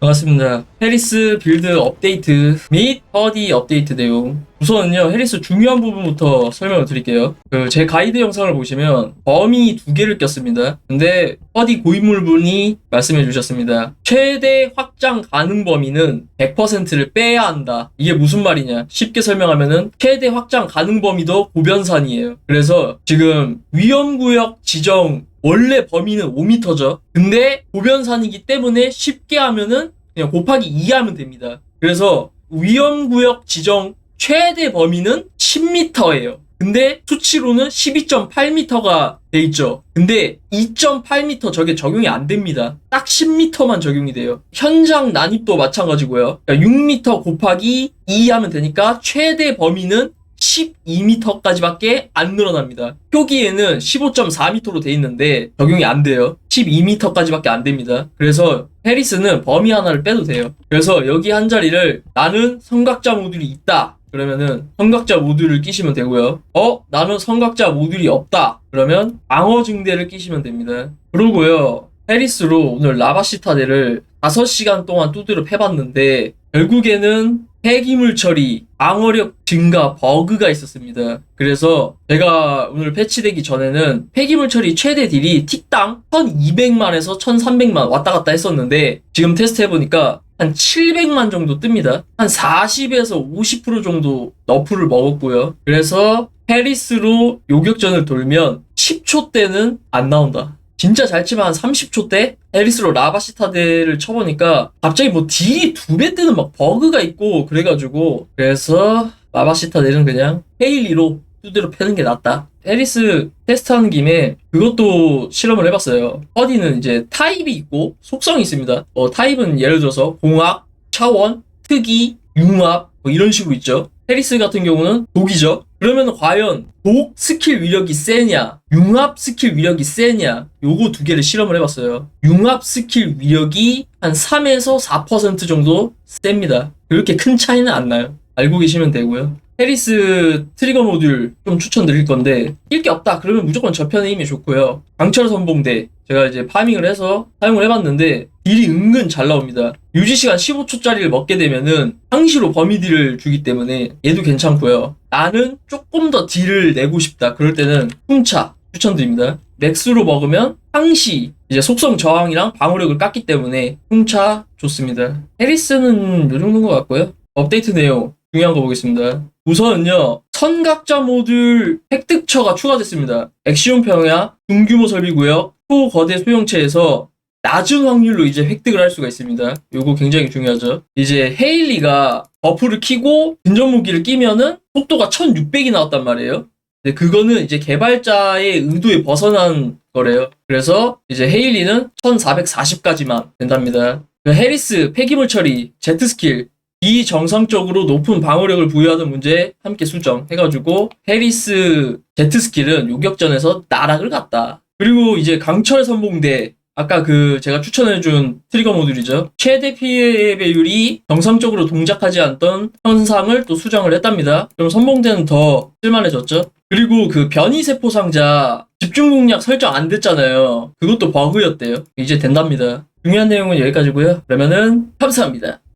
반갑습니다. 해리스 빌드 업데이트 및 허디 업데이트 내용. 우선은요, 해리스 중요한 부분부터 설명을 드릴게요. 그, 제 가이드 영상을 보시면 범위 두 개를 꼈습니다. 근데 허디 고인물분이 말씀해 주셨습니다. 최대 확장 가능 범위는 100%를 빼야 한다. 이게 무슨 말이냐? 쉽게 설명하면은 최대 확장 가능 범위도 고변산이에요. 그래서 지금 위험구역 지정 원래 범위는 5m죠. 근데 고변산이기 때문에 쉽게 하면은 그냥 곱하기 2 하면 됩니다. 그래서 위험구역 지정 최대 범위는 10m예요. 근데 수치로는 12.8m가 돼 있죠. 근데 2.8m 저게 적용이 안 됩니다. 딱 10m만 적용이 돼요. 현장 난입도 마찬가지고요. 그러니까 6m 곱하기 2 하면 되니까 최대 범위는 12m까지밖에 안 늘어납니다. 표기에는 15.4m로 돼 있는데 적용이 안 돼요. 12m까지밖에 안 됩니다. 그래서 해리스는 범위 하나를 빼도 돼요. 그래서 여기 한 자리를 나는 성각자 모듈이 있다. 그러면은 성각자 모듈을 끼시면 되고요. 어? 나는 성각자 모듈이 없다. 그러면 방어 증대를 끼시면 됩니다. 그러고요. 해리스로 오늘 라바시타데를 5시간 동안 두드려 패봤는데 결국에는 폐기물 처리, 방어력 증가 버그가 있었습니다. 그래서 제가 오늘 패치되기 전에는 폐기물 처리 최대 딜이 틱당 1200만에서 1300만 왔다 갔다 했었는데 지금 테스트 해보니까 한 700만 정도 뜹니다. 한 40에서 50% 정도 너프를 먹었고요. 그래서 페리스로 요격전을 돌면 10초 때는 안 나온다. 진짜 잘 치면 한 30초 때 에리스로 라바시타데를 쳐보니까 갑자기 뭐 딜이 두 배 뜨는 막 버그가 있고 그래가지고 그래서 라바시타데는 그냥 헤일리로 두드려 패는 게 낫다. 에리스 테스트하는 김에 그것도 실험을 해봤어요. 허디는 이제 타입이 있고 속성이 있습니다. 어, 타입은 예를 들어서 공학, 차원, 특이, 융합 뭐 이런 식으로 있죠. 해리스 같은 경우는 독이죠. 그러면 과연 독 스킬 위력이 세냐, 융합 스킬 위력이 세냐, 요거 두 개를 실험을 해봤어요. 융합 스킬 위력이 한 3에서 4% 정도 셉니다. 그렇게 큰 차이는 안 나요. 알고 계시면 되고요. 해리스 트리거 모듈 좀 추천드릴 건데 낄 게 없다 그러면 무조건 저편의 힘이 좋고요 강철 선봉대 제가 이제 파밍을 해서 사용을 해봤는데 딜이 은근 잘 나옵니다. 유지 시간 15초짜리를 먹게 되면은 항시로 범위 딜을 주기 때문에 얘도 괜찮고요. 나는 조금 더 딜을 내고 싶다. 그럴 때는 훔차 추천드립니다. 맥스로 먹으면 항시 이제 속성 저항이랑 방어력을 깎기 때문에 훔차 좋습니다. 해리스는 요 정도인 것 같고요. 업데이트 내용 중요한 거 보겠습니다. 우선은요, 선각자 모듈 획득처가 추가됐습니다. 액시온 평야, 중규모 설비구역, 초거대 수용체에서 낮은 확률로 이제 획득을 할 수가 있습니다. 요거 굉장히 중요하죠. 이제 헤일리가 버프를 키고 근접 무기를 끼면은 속도가 1600이 나왔단 말이에요. 근데 그거는 이제 개발자의 의도에 벗어난 거래요. 그래서 이제 헤일리는 1440까지만 된답니다. 그 해리스 폐기물 처리, 제트 스킬, 비정상적으로 높은 방어력을 부여하는 문제에 함께 수정해가지고 해리스 제트 스킬은 요격전에서 나락을 갔다. 그리고 이제 강철 선봉대 아까 그 제가 추천해준 트리거 모듈이죠. 최대 피해 배율이 정상적으로 동작하지 않던 현상을 또 수정을 했답니다. 그럼 선봉대는 더 쓸만해졌죠. 그리고 그 변이 세포 상자 집중 공략 설정 안 됐잖아요. 그것도 버그였대요. 이제 된답니다. 중요한 내용은 여기까지고요. 그러면은 감사합니다.